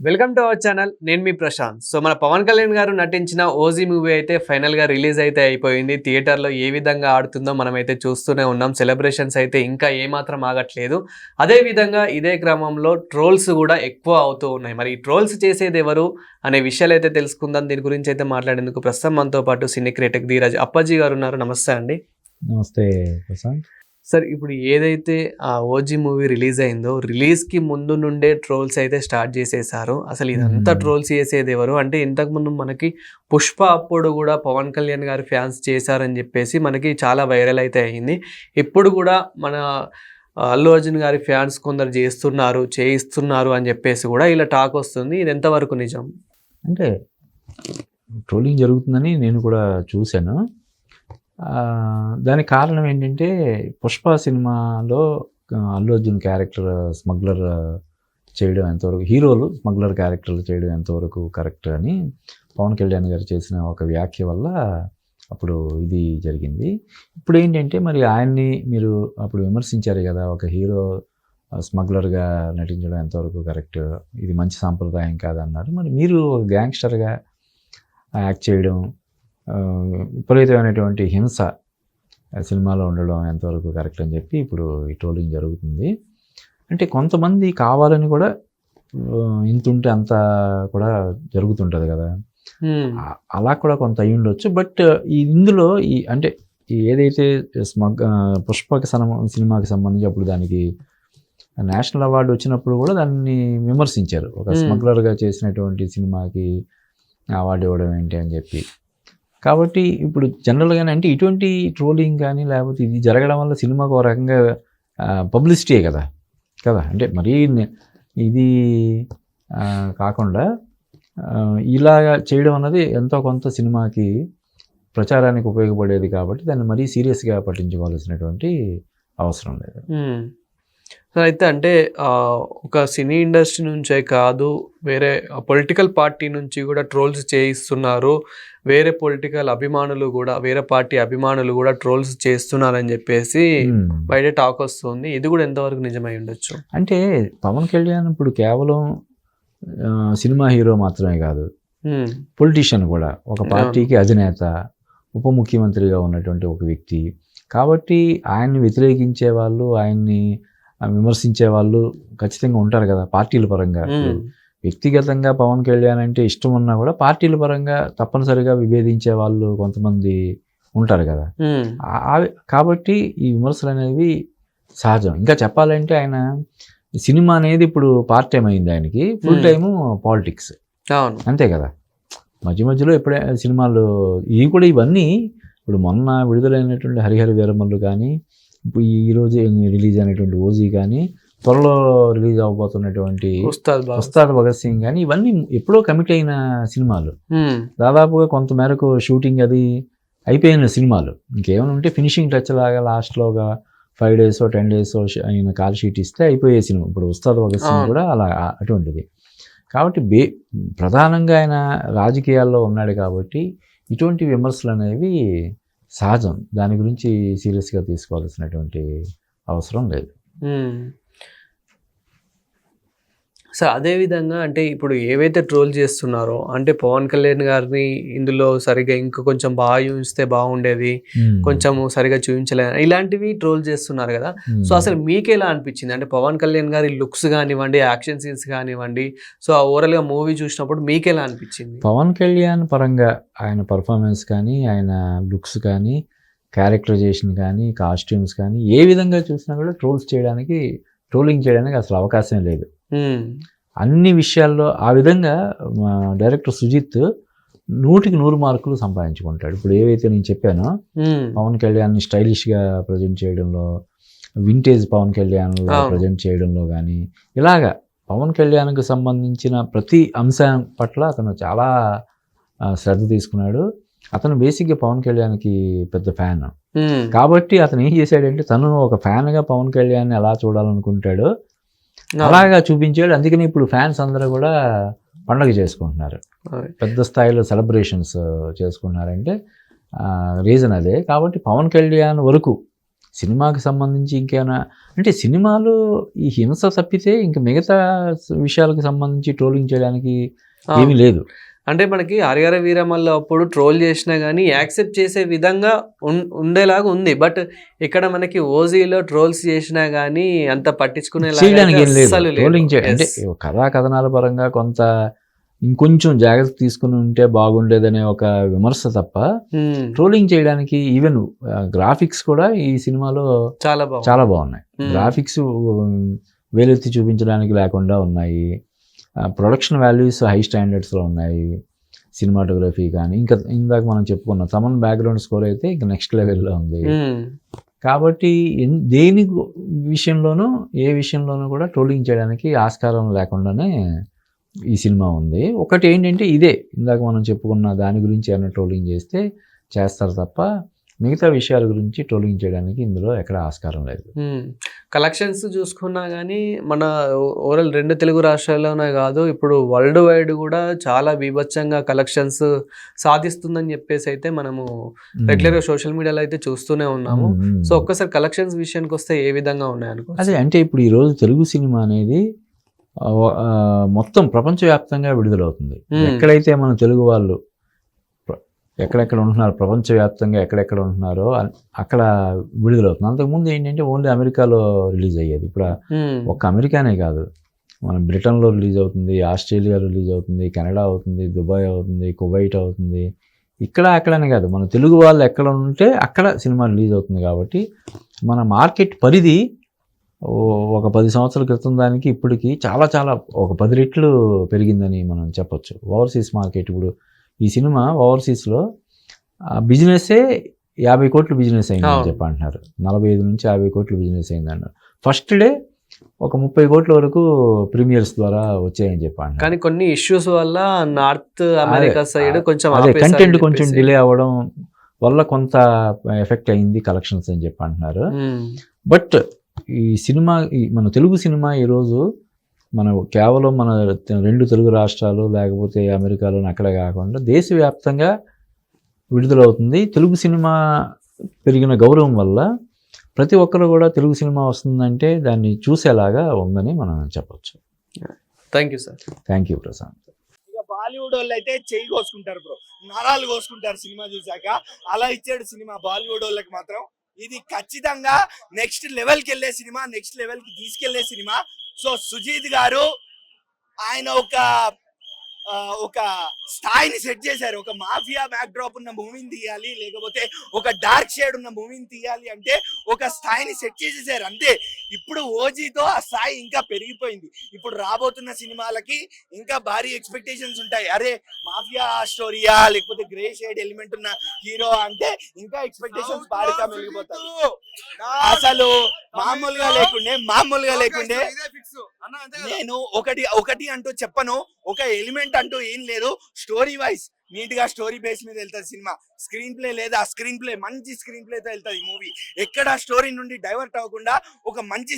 Welcome to our channel నేను మీ Prashanth. So మన పవన్ కళ్యాణ్ గారు నటించిన ఓజీ మూవీ అయితే ఫైనల్గా రిలీజ్ అయితే అయిపోయింది. థియేటర్లో ఏ విధంగా ఆడుతుందో మనం అయితే చూస్తూనే ఉన్నాం. సెలబ్రేషన్స్ అయితే ఇంకా ఏమాత్రం ఆగట్లేదు. అదే విధంగా ఇదే క్రమంలో ట్రోల్స్ కూడా ఎక్కువ అవుతూ ఉన్నాయి. మరి ఈ ట్రోల్స్ చేసేది ఎవరు అనే విషయాలు అయితే తెలుసుకుందాం. దీని గురించి అయితే మాట్లాడేందుకు ప్రస్తుతం మనతో పాటు సినీ క్రిటిక్ ధీరాజ్ అప్పాజీ గారు ఉన్నారు. నమస్తే అండి. నమస్తే ప్రశాంత్. సార్ ఇప్పుడు ఏదైతే ఆ ఓజీ మూవీ రిలీజ్ అయిందో రిలీజ్కి ముందు నుండే ట్రోల్స్ అయితే స్టార్ట్ చేసేసారు. అసలు ఇదంతా. ట్రోల్స్ చేసేది ఎవరు? అంటే ఇంతకు ముందు మనకి పుష్ప అప్పుడు కూడా పవన్ కళ్యాణ్ గారి ఫ్యాన్స్ చేశారని చెప్పేసి మనకి చాలా వైరల్ అయితే అయింది. ఇప్పుడు కూడా మన అల్లు అర్జున్ గారి ఫ్యాన్స్ కొందరు చేస్తున్నారు చేయిస్తున్నారు అని చెప్పేసి కూడా ఇలా టాక్ వస్తుంది. ఇది ఎంతవరకు నిజం? అంటే ట్రోలింగ్ జరుగుతుందని నేను కూడా చూశాను. దానికి కారణం ఏంటంటే పుష్ప సినిమాలో అల్లు అర్జున్ క్యారెక్టర్ స్మగ్లర్ చేయడం ఎంతవరకు హీరోలు స్మగ్లర్ క్యారెక్టర్లు చేయడం ఎంతవరకు కరెక్ట్ అని పవన్ కళ్యాణ్ గారు చేసిన ఒక వ్యాఖ్య వల్ల అప్పుడు ఇది జరిగింది. ఇప్పుడు ఏంటంటే మరి ఆయన్ని మీరు అప్పుడు విమర్శించారు కదా ఒక హీరో స్మగ్లర్గా నటించడం ఎంతవరకు కరెక్ట్ ఇది మంచి సాంప్రదాయం కాదన్నారు. మరి మీరు ఒక గ్యాంగ్స్టర్గా యాక్ట్ చేయడం విపరీతమైనటువంటి హింస సినిమాలో ఉండడం ఎంతవరకు కరెక్ట్ అని చెప్పి ఇప్పుడు ఈ ట్రోలింగ్ జరుగుతుంది. అంటే కొంతమంది కావాలని కూడా ఆ, ఇంత ఉంటే అంత కూడా జరుగుతుంటుంది కదా. అలా కూడా కొంత అయి ఉండొచ్చు. బట్ ఈ ఇందులో ఈ అంటే ఏదైతే స్మగ్ పుష్పకి సినిమాకి సంబంధించి అప్పుడు దానికి నేషనల్ అవార్డు వచ్చినప్పుడు కూడా దాన్ని విమర్శించారు. ఒక. స్మగ్లర్గా చేసినటువంటి సినిమాకి అవార్డు ఇవ్వడం ఏంటి అని చెప్పి. కాబట్టి ఇప్పుడు జనరల్గానే అంటే ఇటువంటి ట్రోలింగ్ కానీ లేకపోతే ఇది జరగడం వల్ల సినిమాకు ఒక రకంగా పబ్లిసిటీయే కదా? కదా? అంటే మరీ ఇది కాకుండా ఇలా చేయడం అన్నది ఎంతో కొంత సినిమాకి ప్రచారానికి ఉపయోగపడేది కాబట్టి దాన్ని మరీ సీరియస్గా పట్టించుకోవాల్సినటువంటి అవసరం లేదు. సో అయితే అంటే ఒక సినీ ఇండస్ట్రీ నుంచే కాదు వేరే పొలిటికల్ పార్టీ నుంచి కూడా ట్రోల్స్ చేయిస్తున్నారు. వేరే పొలిటికల్ అభిమానులు కూడా వేరే పార్టీ అభిమానులు కూడా ట్రోల్స్ చేస్తున్నారని చెప్పేసి మ్మ్. బయట టాక్ వస్తుంది. ఇది కూడా ఎంతవరకు నిజమై ఉండొచ్చు? అంటే పవన్ కళ్యాణ్ ఇప్పుడు కేవలం సినిమా హీరో మాత్రమే కాదు మ్మ్. పొలిటీషియన్ కూడా ఒక పార్టీకి అధినేత ఉప ముఖ్యమంత్రిగా ఉన్నటువంటి ఒక వ్యక్తి. కాబట్టి ఆయన్ని వ్యతిరేకించే వాళ్ళు ఆయన్ని విమర్శించే వాళ్ళు ఖచ్చితంగా ఉంటారు కదా పార్టీల పరంగా. వ్యక్తిగతంగా పవన్ కళ్యాణ్ అంటే ఇష్టం ఉన్నా కూడా పార్టీల పరంగా తప్పనిసరిగా విభేదించే వాళ్ళు కొంతమంది ఉంటారు కదా. కాబట్టి ఈ విమర్శలు అనేవి సహజం. ఇంకా చెప్పాలంటే ఆయన సినిమా అనేది ఇప్పుడు పార్ట్ టైం అయింది ఆయనకి ఫుల్. టైము పాలిటిక్స్ అంతే కదా. మధ్య మధ్యలో ఎప్పుడే సినిమాలు ఇవి కూడా ఇవన్నీ ఇప్పుడు మొన్న విడుదలైనటువంటి హరిహర వీరమల్లు కానీ ఇప్పుడు ఈ రోజు రిలీజ్ అయినటువంటి ఓజీ కానీ త్వరలో రిలీజ్ అవబోతున్నటువంటి ఉస్తాద్ భగత్ సింగ్ కానీ ఇవన్నీ ఎప్పుడో కమిట్ అయిన సినిమాలు. దాదాపుగా కొంత మేరకు షూటింగ్ అది అయిపోయిన సినిమాలు ఇంకేమైనా ఉంటే ఫినిషింగ్ టచ్ లాగా లాస్ట్లోగా ఫైవ్ డేస్ టెన్ డేస్ ఆయన కాల్ షీట్ ఇస్తే అయిపోయే సినిమా ఇప్పుడు ఉస్తాద్ భగత్ సింగ్. కూడా అలా అటువంటిది కాబట్టి బే ప్రధానంగా ఆయన రాజకీయాల్లో ఉన్నాడు కాబట్టి ఇటువంటి విమర్శలు అనేవి సహజం. దాని గురించి సీరియస్గా తీసుకోవాల్సినటువంటి అవసరం లేదు. సో అదే విధంగా అంటే ఇప్పుడు ఏవైతే ట్రోల్ చేస్తున్నారో అంటే పవన్ కళ్యాణ్ గారిని ఇందులో సరిగా ఇంకా కొంచెం బాగా చూపిస్తే బాగుండేది కొంచెం సరిగా చూపించలే ఇలాంటివి ట్రోల్ చేస్తున్నారు కదా. సో అసలు మీకు ఎలా అనిపించింది? అంటే పవన్ కళ్యాణ్ గారి లుక్స్ కానివ్వండి యాక్షన్ సీన్స్ కానివ్వండి సో ఆ ఓవరాల్గా మూవీ చూసినప్పుడు మీకు ఎలా అనిపించింది? పవన్ కళ్యాణ్ పరంగా ఆయన పర్ఫార్మెన్స్ కానీ ఆయన లుక్స్ కానీ క్యారెక్టరైజేషన్ కానీ కాస్ట్యూమ్స్ కానీ ఏ విధంగా చూసినా కూడా ట్రోల్స్ చేయడానికి ట్రోలింగ్ చేయడానికి అసలు అవకాశం లేదు. అన్ని విషయాల్లో ఆ విధంగా డైరెక్టర్ సుజిత్ నూటికి నూరు మార్కులు సంపాదించుకుంటాడు ఇప్పుడు ఏవైతే నేను చెప్పానో. పవన్ కళ్యాణ్ని స్టైలిష్గా ప్రజెంట్ చేయడంలో వింటేజ్ పవన్ కళ్యాణ్లో. ప్రజెంట్ చేయడంలో కానీ ఇలాగా పవన్ కళ్యాణ్కి సంబంధించిన ప్రతి అంశం పట్ల అతను చాలా శ్రద్ధ తీసుకున్నాడు అతను బేసిక్గా పవన్ కళ్యాణ్కి పెద్ద ఫ్యాన్. కాబట్టి అతను ఏం చేశాడంటే తను ఒక ఫ్యాన్గా పవన్ కళ్యాణ్ ఎలా చూడాలనుకుంటాడో అలాగా చూపించాడు అందుకని ఇప్పుడు ఫ్యాన్స్ అందరూ కూడా పండగ చేసుకుంటున్నారు. పెద్ద స్థాయిలో సెలబ్రేషన్స్ చేసుకుంటున్నారంటే రీజన్ అదే. కాబట్టి పవన్ కళ్యాణ్ వరకు సినిమాకి సంబంధించి ఇంకేమైనా అంటే సినిమాలో ఈ హింస తప్పితే ఇంకా మిగతా విషయాలకు సంబంధించి ట్రోలింగ్ చేయడానికి ఏమీ లేదు. అంటే మనకి హరిహర వీరమల్ల అప్పుడు ట్రోల్ చేసినా కానీ యాక్సెప్ట్ చేసే విధంగా ఉండేలాగా ఉంది బట్ ఇక్కడ మనకి ఓజీలో ట్రోల్స్ చేసినా కానీ అంత అంటే Yes. కథా కథనాల పరంగా కొంత ఇంకొంచెం జాగ్రత్త తీసుకుని ఉంటే బాగుండేదనే ఒక విమర్శ తప్ప. ట్రోలింగ్ చేయడానికి ఈవెన్ గ్రాఫిక్స్ కూడా ఈ సినిమాలో చాలా చాలా బాగున్నాయి. గ్రాఫిక్స్ వేలెత్తి చూపించడానికి లేకుండా ఉన్నాయి ప్రొడక్షన్ వాల్యూస్ హై స్టాండర్డ్స్లో ఉన్నాయి. సినిమాటోగ్రఫీ కానీ ఇంకా ఇందాక మనం చెప్పుకున్నాం తమన్ బ్యాక్గ్రౌండ్ స్కోర్ అయితే ఇంకా నెక్స్ట్ లెవెల్లో ఉంది. Hmm. కాబట్టి దేని విషయంలోనూ ఏ విషయంలోనూ కూడా ట్రోలింగ్ చేయడానికి ఆస్కారం లేకుండానే ఈ సినిమా ఉంది. ఒకటి ఏంటంటే ఇదే ఇందాక మనం చెప్పుకున్న దాని గురించి ఏమైనా ట్రోలింగ్ చేస్తే చేస్తారు తప్ప మిగతా విషయాల గురించి ట్రోలింగ్ చేయడానికి ఇందులో ఎక్కడ ఆస్కారం లేదు. కలెక్షన్స్ చూసుకున్నా కానీ మన ఓవరాల్ రెండు తెలుగు రాష్ట్రాల్లోనే కాదు ఇప్పుడు వరల్డ్ వైడ్ కూడా చాలా బీభత్సంగా కలెక్షన్స్ సాధిస్తుందని చెప్పేసి అయితే మనము రెగ్యులర్గా సోషల్ మీడియాలో అయితే చూస్తూనే ఉన్నాము. సో ఒక్కసారి కలెక్షన్స్ విషయానికి వస్తే ఏ విధంగా ఉన్నాయనుకో అదే అంటే ఇప్పుడు ఈరోజు తెలుగు సినిమా అనేది మొత్తం ప్రపంచవ్యాప్తంగా విడుదలవుతుంది. ఎక్కడైతే మన తెలుగు వాళ్ళు ఎక్కడెక్కడ ఉంటున్నారు ప్రపంచవ్యాప్తంగా ఎక్కడెక్కడ ఉంటున్నారో అక్కడ విడుదలవుతుంది. అంతకుముందు ఏంటంటే ఓన్లీ అమెరికాలో రిలీజ్ అయ్యేది. ఇప్పుడు. ఒక్క అమెరికానే కాదు. మన బ్రిటన్లో రిలీజ్ అవుతుంది ఆస్ట్రేలియా రిలీజ్ అవుతుంది కెనడా అవుతుంది దుబాయ్ అవుతుంది కువైట్ అవుతుంది. ఇక్కడ అక్కడనే కాదు. మన తెలుగు వాళ్ళు ఎక్కడ ఉంటే అక్కడ సినిమా రిలీజ్ అవుతుంది కాబట్టి మన మార్కెట్ పరిధి ఒక పది సంవత్సరాల క్రితం దానికి ఇప్పటికి చాలా చాలా ఒక పది రెట్లు పెరిగిందని మనం చెప్పొచ్చు. ఓవర్సీస్ మార్కెట్ ఇప్పుడు ఈ సినిమా ఓవర్సీస్లో బిజినెస్సే యాభై కోట్లు బిజినెస్ అయిందని. చెప్పి అంటున్నారు నలభై ఐదు నుంచి యాభై కోట్లు బిజినెస్ అయింది అన్నారు ఫస్ట్ డే ఒక ముప్పై కోట్ల వరకు ప్రీమియర్స్ ద్వారా వచ్చాయని చెప్పి అంటున్నారు కానీ కొన్ని ఇష్యూస్ వల్ల నార్త్ అమెరికా సైడ్ కొంచెం అదే కంటెంట్ కొంచెం. డిలే అవ్వడం వల్ల కొంత ఎఫెక్ట్ అయింది కలెక్షన్స్ అని చెప్పి అంటున్నారు. బట్ ఈ సినిమా మన తెలుగు సినిమా ఈరోజు మన కేవలం మన రెండు తెలుగు రాష్ట్రాలు లేకపోతే అమెరికాలో అక్కడ కాకుండా దేశవ్యాప్తంగా విడుదలవుతుంది. తెలుగు సినిమా పెరిగిన గౌరవం వల్ల ప్రతి ఒక్కరు కూడా తెలుగు సినిమా వస్తుందంటే దాన్ని చూసేలాగా ఉందని మనం చెప్పొచ్చు. Thank you sir. Thank you Prashanth. ఇక బాలీవుడ్ వాళ్ళు అయితే చెయ్యి కోసుకుంటారు బ్రో. నరాలు కోసుకుంటారు సినిమా చూసాక అలా ఇచ్చాడు సినిమా బాలీవుడ్ వాళ్ళకి మాత్రం. ఇది ఖచ్చితంగా నెక్స్ట్ లెవెల్కి వెళ్ళే సినిమా నెక్స్ట్ లెవెల్కి తీసుకెళ్ళే సినిమా. సో సుజీత్ గారు ఆయన ఒక ఒక స్థాయిని సెట్ చేశారు. ఒక మాఫియా బ్యాక్ డ్రాప్ ఉన్న మూవీని తీయాలి లేకపోతే ఒక డార్క్ షేడ్ ఉన్న మూవీని తీయాలి అంటే ఒక స్థాయిని సెట్ చేసేసారు. అంతే. ఇప్పుడు ఓజీతో ఆ స్థాయి ఇంకా పెరిగిపోయింది. ఇప్పుడు రాబోతున్న సినిమాలకి ఇంకా భారీ ఎక్స్పెక్టేషన్స్ ఉంటాయి. అరే మాఫియా స్టోరీయా లేకపోతే గ్రే షేడ్ ఎలిమెంట్ ఉన్న హీరో అంటే ఇంకా ఎక్స్పెక్టేషన్స్ భారీగా మెలిగిపోతాయి అసలు మామూలుగా లేకుండే మామూలుగా లేకుండే నేను ఒకటి ఒకటి అంటూ చెప్పను. ఒక ఎలిమెంట్ అంటూ ఏం లేదు. స్టోరీ వైజ్ నీట్గా స్టోరీ బేస్ మీద వెళ్తుంది సినిమా. స్క్రీన్ ప్లే లేదా స్క్రీన్ ప్లే మంచి స్క్రీన్ ప్లేతో వెళ్తుంది మూవీ. ఎక్కడ స్టోరీ నుండి డైవర్ట్ అవ్వకుండా ఒక మంచి